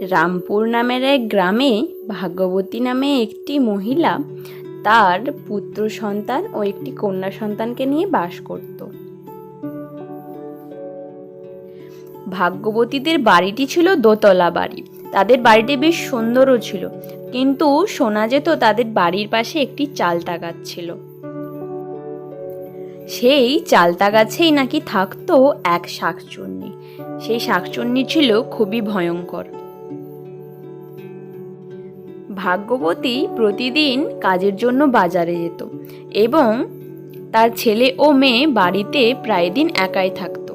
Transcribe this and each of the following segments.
রামপুর নামের এক গ্রামে, ভাগ্যবতী নামে একটি মহিলা তার পুত্র সন্তান ও একটি কন্যা সন্তানকে নিয়ে বাস করত। ভাগ্যবতীদের বাড়িটি ছিল দোতলা বাড়ি। তাদের বাড়িটি বেশ সুন্দরও ছিল, কিন্তু শোনা যেত তাদের বাড়ির পাশে একটি চালতা গাছ ছিল। সেই চালতা গাছেই নাকি থাকতো এক শাকচুন্নি। সেই শাকচুন্নি ছিল খুবই ভয়ঙ্কর। ভাগ্যবতী প্রতিদিন কাজের জন্য বাজারে যেত এবং তার ছেলে ও মেয়ে বাড়িতে প্রায় দিন একাই থাকতো।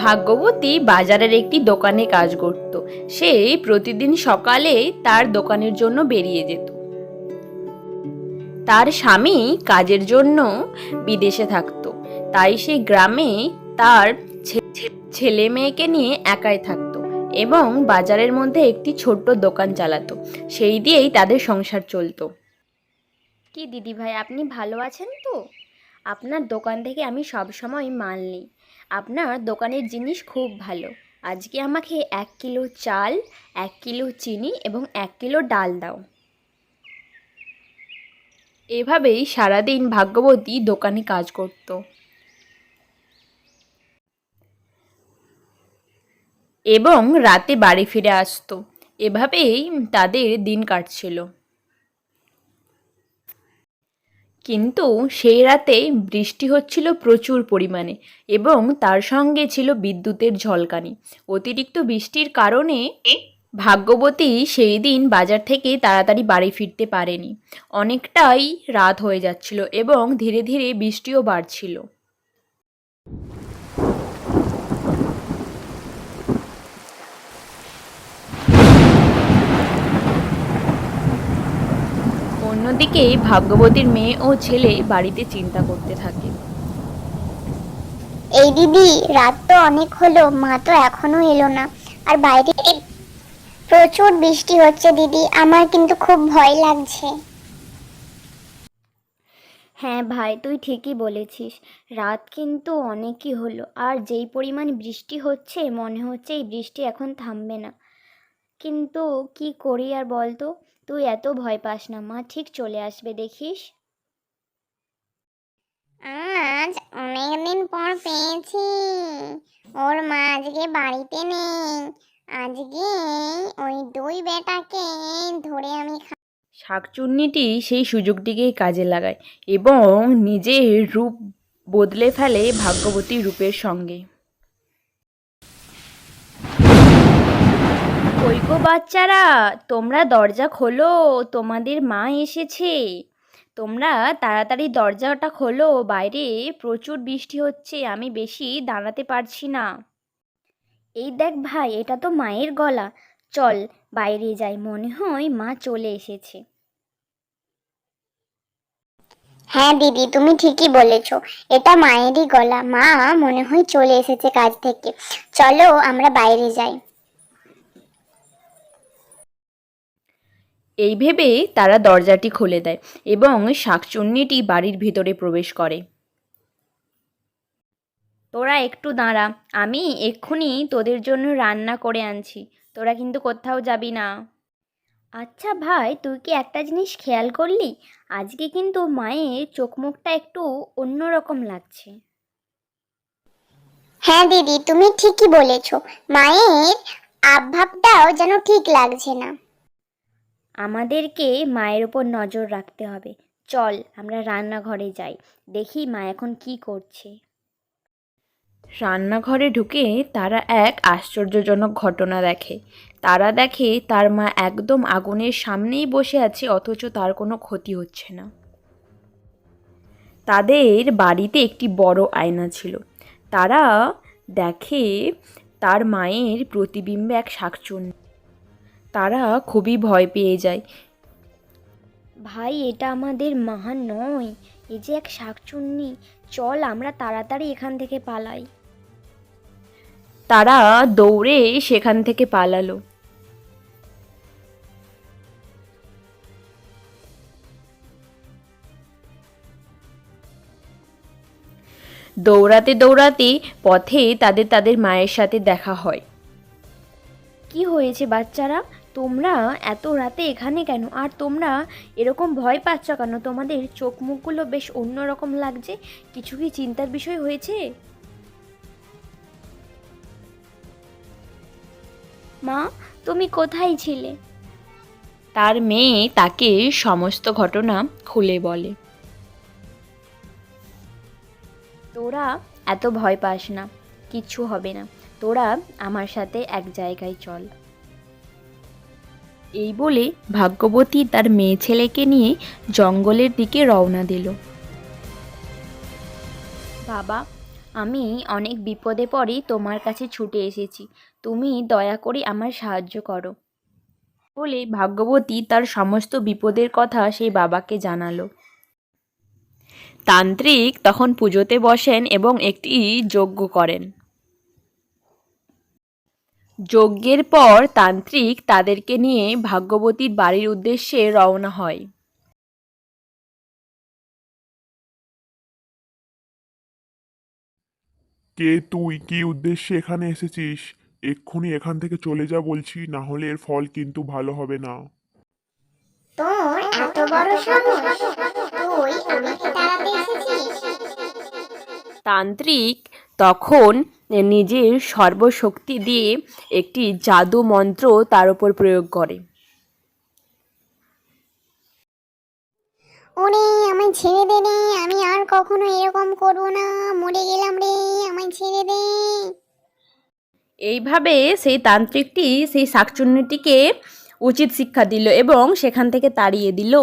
ভাগ্যবতী বাজারের একটি দোকানে কাজ করত। সে প্রতিদিন সকালে তার দোকানের জন্য বেরিয়ে যেত। তার স্বামী কাজের জন্য বিদেশে থাকতো। তাই সে গ্রামে তার ছেলে মেয়েকে নিয়ে একাই থাকতো। এবং বাজারের মধ্যে একটি ছোট্ট দোকান চালাতো। সেই দিয়েই তাদের সংসার চলতো। কি দিদি ভাই আপনি ভালো আছেন তো? আপনার দোকান থেকে আমি সব সময় মাল নিই। আপনার দোকানের জিনিস খুব ভালো। আজকে আমাকে এক কিলো চাল এক কিলো চিনি এবং এক কিলো ডাল দাও। এভাবেই সারাদিন ভাগ্যবতী দোকানে কাজ করত। এবং রাতে বাড়ি ফিরে আসতো। এভাবেই তাদের দিন কাটছিল। কিন্তু সেই রাতে বৃষ্টি হচ্ছিল প্রচুর পরিমাণে এবং তার সঙ্গে ছিল বিদ্যুতের ঝলকানি। অতিরিক্ত বৃষ্টির কারণে ভাগ্যবতী সেই দিন বাজার থেকে তাড়াতাড়ি বাড়ি ফিরতে পারেনি। অনেকটাই রাত হয়ে যাচ্ছিল এবং ধীরে ধীরে বৃষ্টিও বাড়ছিল। অন্যদিকে ভাগ্যবতীর মেয়ে ও ছেলে বাড়িতে চিন্তা করতে থাকে। এই দিদি রাত তো অনেক হলো মা তো এখনও এলো না। আর বাইরে প্রচুর বৃষ্টি হচ্ছে দিদি আমার কিন্তু খুব ভয় লাগছে। হ্যাঁ ভাই তুই ঠিকই বলেছিস। রাত কিন্তু অনেকই হলো আর যেই পরিমাণ বৃষ্টি হচ্ছে মনে হচ্ছে এই বৃষ্টি এখন থামবে না। কিন্তু কি করি আর বলতো? তুই এত ভয় পাস না মা ঠিক চলে আসবে দেখিস? আজ অনেকদিন পর পেয়েছি। ওর মা আজকে বাড়িতে নেই। আজকে ওই দুই বেটাকে ধরে আমি শাকচুন্নিটি সেই সুযোগটিকেই কাজে লাগায় এবং নিজের রূপ বদলে ফেলে ভাগ্যবতী রূপের সঙ্গে। কই গো বাচ্চারা, তোমরা দরজা খোলো, তোমাদের মা এসেছে। তোমরা তাড়াতাড়ি দরজাটা খোলো, বাইরে প্রচুর বৃষ্টি হচ্ছে, আমি বেশি দাঁড়াতে পারছি না। এই দেখ ভাই, এটা তো মায়ের গলা। চল, বাইরে যাই, মনে হয় মা চলে এসেছে। হ্যাঁ দিদি, তুমি ঠিকই বলেছ, এটা মায়েরই গলা। মা মনে হয় চলে এসেছে কাজ থেকে। চলো, আমরা বাইরে যাই। এই ভেবে তারা দরজাটি খুলে দেয় এবং শাকচুন্নিটি বাড়ির ভিতরে প্রবেশ করে। তোরা একটু দাঁড়া, আমি এক্ষুনি তোদের জন্য রান্না করে আনছি, তোরা কিন্তু কোথাও যাবি না। আচ্ছা ভাই, তুই কি একটা জিনিস খেয়াল করলি? আজকে কিন্তু মায়ের চোখ মুখটা একটু অন্যরকম লাগছে। হ্যাঁ দিদি, তুমি ঠিকই বলেছ, মায়ের আভাবটাও যেন ঠিক লাগছে না। আমাদেরকে মায়ের ওপর নজর রাখতে হবে। চল, আমরা রান্নাঘরে যাই। দেখি মা এখন কি করছে। রান্নাঘরে ঢুকে তারা এক আশ্চর্যজনক ঘটনা দেখে। তারা দেখে তার মা একদম আগুনের সামনেই বসে আছে, অথচ তার কোনো ক্ষতি হচ্ছে না। তাদের বাড়িতে একটি বড় আয়না ছিল। তারা দেখে তার মায়ের প্রতিবিম্বে এক শাকচুন্নি। তারা খুবই ভয় পেয়ে যায়। ভাই এটা আমাদের মা নয়। এই যে এক শাকচুন্নি চল আমরা তাড়াতাড়ি এখান থেকে পালাই। তারা দৌড়ে সেখান থেকে পালালো। দৌড়াতে দৌড়াতে পথে তাদের তাদের মায়ের সাথে দেখা হয়। কি হয়েছে বাচ্চারা? তোমরা এত রাতে এখানে কেন? আর তোমরা এরকম ভয় পাচ্ছ কেন? তোমাদের চোখ মুখগুলো বেশ অন্যরকম লাগছে। কিছু কি চিন্তার বিষয় হয়েছে? মা তুমি কোথায় ছিলে? তার মেয়ে তাকে সমস্ত ঘটনা খুলে বলে। তোরা এত ভয় পাস না কিচ্ছু হবে না। তোরা আমার সাথে এক জায়গায় চল। এই বলে ভাগ্যবতী তার মেয়ে ছেলেকে নিয়ে জঙ্গলের দিকে রওনা দিল। বাবা, আমি অনেক বিপদে পড়ে তোমার কাছে ছুটে এসেছি। তুমি দয়া করে আমার সাহায্য করো। বলে ভাগ্যবতী তার সমস্ত বিপদের কথা সেই বাবাকে জানালো। তান্ত্রিক তখন পুজোতে বসেন এবং একটি যজ্ঞ করেন। যজ্ঞের পর তান্ত্রিক তাদেরকে নিয়ে ভাগ্যবতীর বাড়ির উদ্দেশ্যে রওনা হয়। কে তুই? কি উদ্দেশ্যে এখানে এসেছিস? এক্ষুনি এখান থেকে চলে যা বলছি না হলে এর ফল কিন্তু ভালো হবে না। তোর এত বড় সাহস তুই আমাকে তাড়াতে এসেছিস? তান্ত্রিক তখন নিজের সর্বশক্তি দিয়ে একটি জাদু মন্ত্র তার উপর প্রয়োগ করে। ওরে আমায় ছেড়ে দে রে আমি আর কখনো এরকম করব না মরে গেলাম রে আমায় ছেড়ে দে। এইভাবে সেই তান্ত্রিকটি সেই শাকচুন্নিটিকে উচিত শিক্ষা দিল এবং সেখান থেকে তাড়িয়ে দিল।